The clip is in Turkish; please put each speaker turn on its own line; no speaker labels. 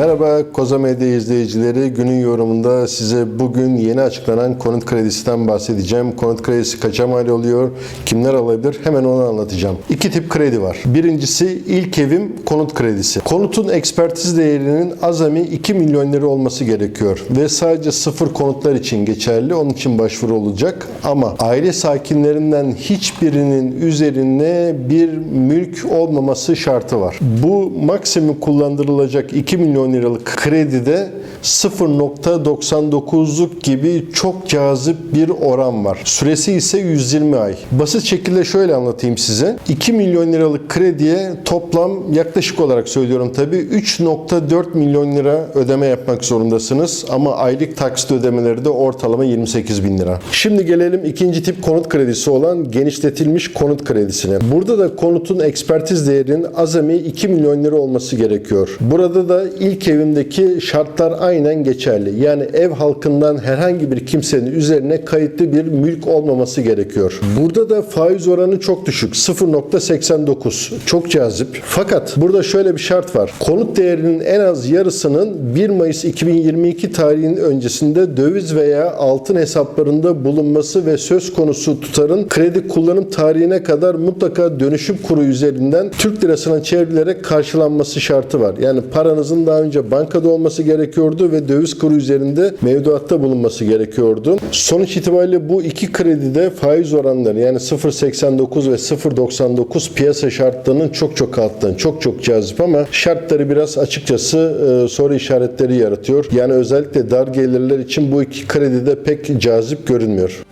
Merhaba Koza Medya izleyicileri. Günün yorumunda size bugün yeni açıklanan konut kredisinden bahsedeceğim. Konut kredisi kaça mal oluyor? Kimler alabilir? Hemen onu anlatacağım. İki tip kredi var. Birincisi ilk evim konut kredisi. Konutun ekspertiz değerinin azami 2 milyon lira olması gerekiyor. Ve sadece sıfır konutlar için geçerli. Onun için başvuru olacak. Ama aile sakinlerinden hiçbirinin üzerine bir mülk olmaması şartı var. Bu maksimum kullandırılacak 2 milyon liralık kredide 0.99'luk gibi çok cazip bir oran var. Süresi ise 120 ay. Basit şekilde şöyle anlatayım size. 2 milyon liralık krediye toplam yaklaşık olarak söylüyorum tabii 3.4 milyon lira ödeme yapmak zorundasınız. Ama aylık taksit ödemeleri de ortalama 28 bin lira. Şimdi gelelim ikinci tip konut kredisi olan genişletilmiş konut kredisine. Burada da konutun ekspertiz değerinin azami 2 milyon lira olması gerekiyor. Burada da ilk evimdeki şartlar aynen geçerli. Yani ev halkından herhangi bir kimsenin üzerine kayıtlı bir mülk olmaması gerekiyor. Burada da faiz oranı çok düşük. 0.89. Çok cazip. Fakat burada şöyle bir şart var. Konut değerinin en az yarısının 1 Mayıs 2022 tarihinin öncesinde döviz veya altın hesaplarında bulunması ve söz konusu tutarın kredi kullanım tarihine kadar mutlaka dönüşüm kuru üzerinden Türk lirasına çevrilerek karşılanması şartı var. Yani paranızın daha önce bankada olması gerekiyordu ve döviz kuru üzerinde mevduatta bulunması gerekiyordu. Sonuç itibariyle bu iki kredide faiz oranları yani 0.89 ve 0.99 piyasa şartlarının çok çok alttan, çok çok cazip ama şartları biraz açıkçası e, soru işaretleri yaratıyor. Yani özellikle dar gelirler için bu iki kredi de pek cazip görünmüyor.